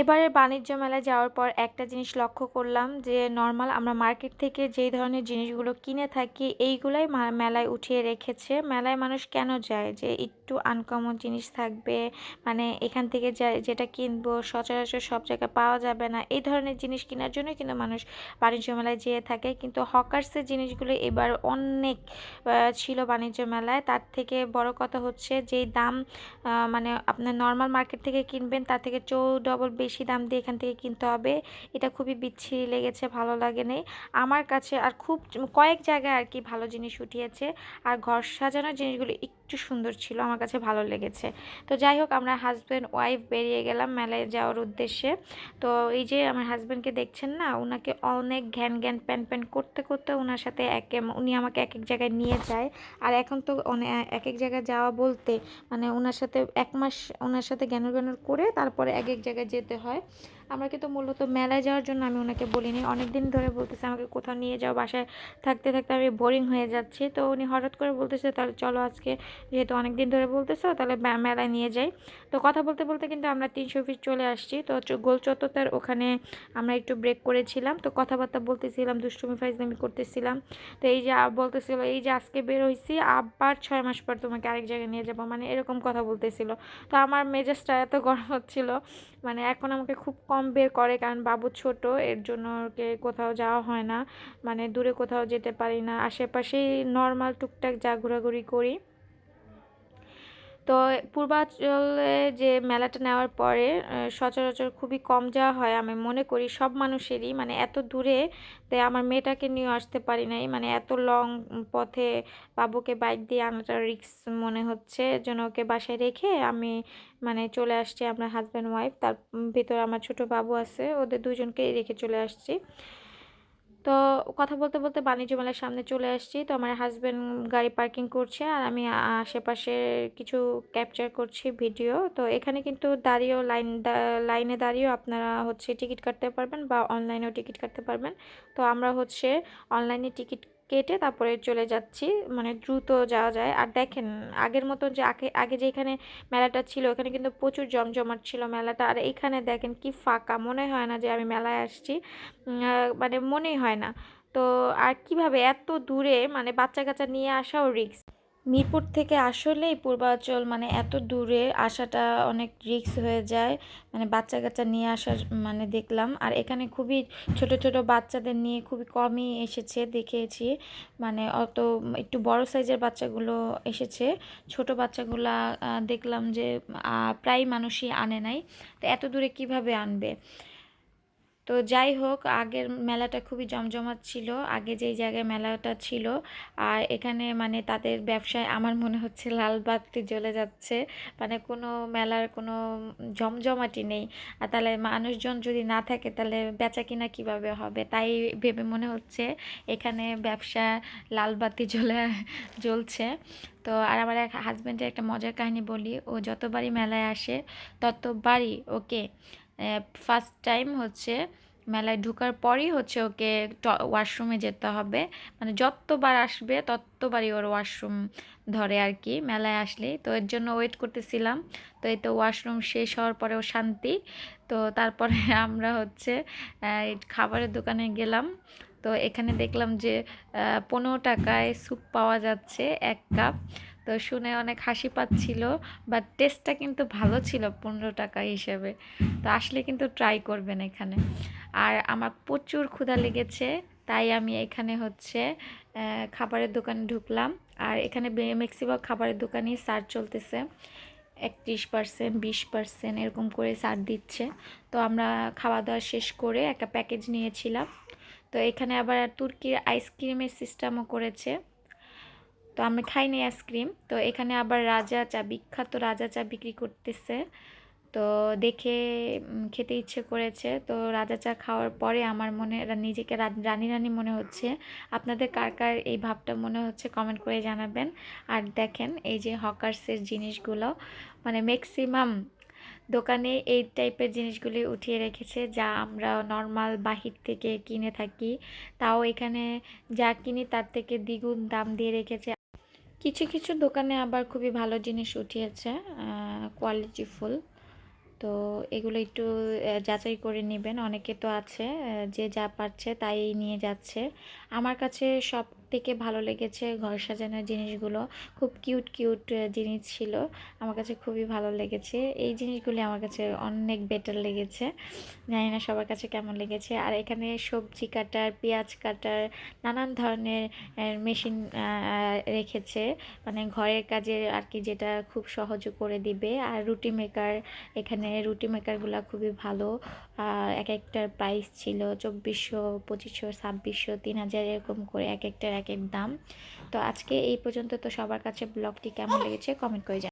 এবারে বাণিজ্য মেলায় যাওয়ার পর একটা জিনিস লক্ষ্য করলাম যে নর্মাল আমরা মার্কেট থেকে যেই ধরনের জিনিসগুলো কিনে থাকি, এইগুলাই মেলায় উঠিয়ে রেখেছে। মেলায় মানুষ কেন যায়? যে একটু আনকমন জিনিস থাকবে মানে এখান থেকে যেটা কিনবো, সচরাচর সব জায়গায় পাওয়া যাবে না, এই ধরনের জিনিস কেনার জন্যই কিন্তু মানুষ বাণিজ্য মেলায় যেয়ে থাকে। কিন্তু হকার্সের জিনিসগুলো এবার অনেক ছিল বাণিজ্য মেলায়। তার থেকে বড় কথা হচ্ছে যেই দাম মানে আপনার নর্মাল মার্কেট থেকে কিনবেন, তার থেকে চৌ ডবল বেশি দাম দিয়ে এখান থেকে কিনতে হবে। এটা খুবই বিচ্ছিরি লেগেছে, ভালো লাগে নেই আমার কাছে আর খুব কয়েক জায়গায় আর কি ভালো জিনিস উঠিয়েছে। আর ঘর সাজানোর জিনিসগুলো একটু সুন্দর ছিল, আমার কাছে ভালো লেগেছে। তো যাই হোক, আমরা হাজব্যান্ড ওয়াইফ বেরিয়ে গেলাম মেলায় যাওয়ার উদ্দেশ্যে। তো এই যে আমার হাজব্যান্ডকে দেখছেন না ওনাকে অনেক ঘ্যান জ্ঞান প্যান প্যান করতে করতে ওনার সাথে এক, উনি আমাকে এক এক জায়গায় নিয়ে যায়। আর এখন তো অনেক এক এক জায়গায় যাওয়া বলতে মানে ওনার সাথে এক মাস ওনার সাথে জ্ঞানর জ্ঞানর করে তারপরে এক এক জায়গায় যেতে হয়। আমরা কিন্তু মূলত মেলায় যাওয়ার জন্য আমি ওনাকে বলিনি। অনেক দিন ধরে বলতেছে আমাকে কোথাও নিয়ে যাও, বাসায় থাকতে থাকতে আমি বোরিং হয়ে যাচ্ছি। তো উনি হঠাৎ করে বলতেছে, তাহলে চলো আজকে, যেহেতু অনেক দিন ধরে বলতেছো, তাহলে মেলায় নিয়ে যাই। তো কথা বলতে বলতে কিন্তু আমরা তিনশো ফিট চলে আসছি। তো গোল চত্বরটার ওখানে আমরা একটু ব্রেক করেছিলাম। তো কথাবার্তা বলতেছিলাম, দুষ্টুমি ফাইজলামি করতেছিলাম। তো এই যে বলতেছিল, এই যে আজকে বের হয়েছি আবার ছয় মাস পর তোমাকে আরেক জায়গায় নিয়ে যাব। মানে এরকম কথা বলতেছিল। তো আমার মেজাজটা এত গরম হচ্ছিল। মানে এখন আমাকে খুব কম বের করে, কারণ বাবু ছোট, এর জন্য ওকে কোথাও যাওয়া হয় না। মানে দূরে কোথাও যেতে পারি না। আশেপাশেই নর্মাল টুকটাক যা ঘোরাঘুরি করি। তো পূর্বাচলে যে মেলাটা নেওয়ার পরে সচরাচর খুবই কম যাওয়া হয় আমি মনে করি, সব মানুষেরই। মানে এত দূরে তাই আমার মেয়েটাকে নিয়ে আসতে পারি নাই। মানে এত লং পথে বাবুকে বাইক দিয়ে আনাটা রিস্ক মনে হচ্ছে জন্য ওকে বাসায় রেখে আমি মানে চলে আসছি আমার হাজব্যান্ড ওয়াইফ তার ভিতরে আমার ছোট বাবু আছে, ওদের দুজনকেই রেখে চলে আসছি। তো কথা বলতে বলতে বাণিজ্য মেলার সামনে চলে আসছি। তো আমার হাজব্যান্ড গাড়ি পার্কিং করছে আর আমি আশেপাশে কিছু ক্যাপচার করছি ভিডিও তো এখানে কিন্তু দাঁড়িয়েও লাইন লাইনে দাঁড়িয়েও আপনারা হচ্ছে টিকিট কাটতে পারবেন বা অনলাইনেও টিকিট কাটতে পারবেন। তো আমরা হচ্ছে অনলাইনে টিকিট কেটে তারপরে চলে যাচ্ছি। মানে দ্রুত যাওয়া যায়। আর দেখেন, আগের মতো যে আগে আগে যেখানে মেলাটা ছিল এখানে কিন্তু প্রচুর জমজমাট ছিল মেলাটা। আর এখানে দেখেন কি ফাঁকা, মনে হয় না যে আমি মেলায় আসছি। মানে মনেই হয় না। তো আর কীভাবে এত দূরে মানে বাচ্চা কাচ্চা নিয়ে আসাও রিস্ক মিরপুর থেকে আসলেই পূর্বাচল মানে এত দূরে আসাটা অনেক রিস্ক হয়ে যায়। মানে বাচ্চা কাচ্চা নিয়ে আসার মানে দেখলাম। আর এখানে খুবই ছোট ছোট বাচ্চাদের নিয়ে খুবই কমই এসেছে, দেখেছি। মানে অত একটু বড় সাইজের বাচ্চাগুলো এসেছে। ছোট বাচ্চাগুলা দেখলাম যে প্রায় মানুষই আনে নাই। তো এত দূরে কীভাবে আনবে? তো যাই হোক, আগের মেলাটা খুবই জমজমাট ছিল। আগে যেই জায়গায় মেলাটা ছিল, আর এখানে মানে তাদের ব্যবসায় আমার মনে হচ্ছে লাল বাতি জ্বলে যাচ্ছে। মানে কোনো মেলার কোনো জমজমাটি নেই। আর তাহলে মানুষজন যদি না থাকে, তাহলে বেচা কিনা কীভাবে হবে? তাই ভেবে মনে হচ্ছে এখানে ব্যবসা লাল বাতি জ্বলে, জ্বলছে। তো আর আমার এক হাজব্যান্ডের একটা মজার কাহিনী বলি। ও যতবারই মেলায় আসে, ততবারই ওকে ফার্স্ট টাইম হচ্ছে, মেলায় ঢোকার পরই হচ্ছে ওকে ওয়াশরুমে যেতে হবে। মানে যতবার আসবে, ততবারই ওর ওয়াশরুম ধরে আর কি, মেলায় আসলেই। তো এর জন্য ওয়েট করতেছিলাম। তো এই তো ওয়াশরুম শেষ হওয়ার পরেও শান্তি। তো তারপরে আমরা হচ্ছে খাবারের দোকানে গেলাম। তো এখানে দেখলাম যে পনেরো টাকায় স্যুপ পাওয়া যাচ্ছে, এক কাপ তো শুনে অনেক হাসি পাচ্ছিল বাট টেস্টটা কিন্তু ভালো ছিল পনেরো টাকা হিসেবে। তো আসলে কিন্তু ট্রাই করবেন এখানে। আর আমার প্রচুর ক্ষুধা লেগেছে, তাই আমি এখানে হচ্ছে খাবারের দোকানে ঢুকলাম। আর এখানে ম্যাক্সিমাম খাবারের দোকানেই সার চলতেছে। একত্রিশ পার্সেন্ট বিশ পার্সেন্ট এরকম করে সার দিচ্ছে। তো আমরা খাওয়া দাওয়া শেষ করে একটা প্যাকেজ নিয়েছিলাম। তো এখানে আবার তুর্কির আইসক্রিমের সিস্টেমও করেছে। তো আমি খাইনি আইসক্রিম। তো এখানে আবার রাজা চা, বিখ্যাত রাজা চা বিক্রি করতেছে। তো দেখে খেতে ইচ্ছে করেছে। তো রাজা চা খাওয়ার পরে আমার মনে, নিজেকে রানী রানী মনে হচ্ছে। আপনাদের কার কার এই ভাবটা মনে হচ্ছে কমেন্ট করে জানাবেন। আর দেখেন, এই যে হকার্সের জিনিসগুলো মানে ম্যাক্সিমাম দোকানে এই টাইপের জিনিসগুলি উঠিয়ে রেখেছে, যা আমরা নর্মাল বাহির থেকে কিনে থাকি। তাও এখানে যা কিনি তার থেকে দ্বিগুণ দাম দিয়ে রেখেছে। কিছু কিছু দোকানে আবার খুবই ভালো জিনিস উঠিয়েছে কোয়ালিটিফুল তো এগুলো একটু যাচাই করে নেবেন। অনেকে তো আছে যে যা পারছে তাই নিয়ে যাচ্ছে। আমার কাছে সব থেকে ভালো লেগেছে ঘর সাজানোর জিনিসগুলো। খুব কিউট কিউট জিনিস ছিল। আমার কাছে খুবই ভালো লেগেছে। এই জিনিসগুলি আমার কাছে অনেক বেটার লেগেছে। জানি না সবার কাছে কেমন লেগেছে। আর এখানে সবজি কাটার, পেঁয়াজ কাটার, নানান ধরনের মেশিন রেখেছে। মানে ঘরের কাজে আর কি যেটা খুব সহজ করে দিবে। আর রুটি মেকার এখানে রুটি মেকারগুলো খুবই ভালো। এক একটার প্রাইস ছিল চব্বিশশো, পঁচিশশো, ছাব্বিশশো, তিন হাজার এরকম করে এক একটার এক এক দাম। তো আজকে এই পর্যন্ত। তো সবার কাছে ব্লগটি কেমন লেগেছে কমেন্ট করে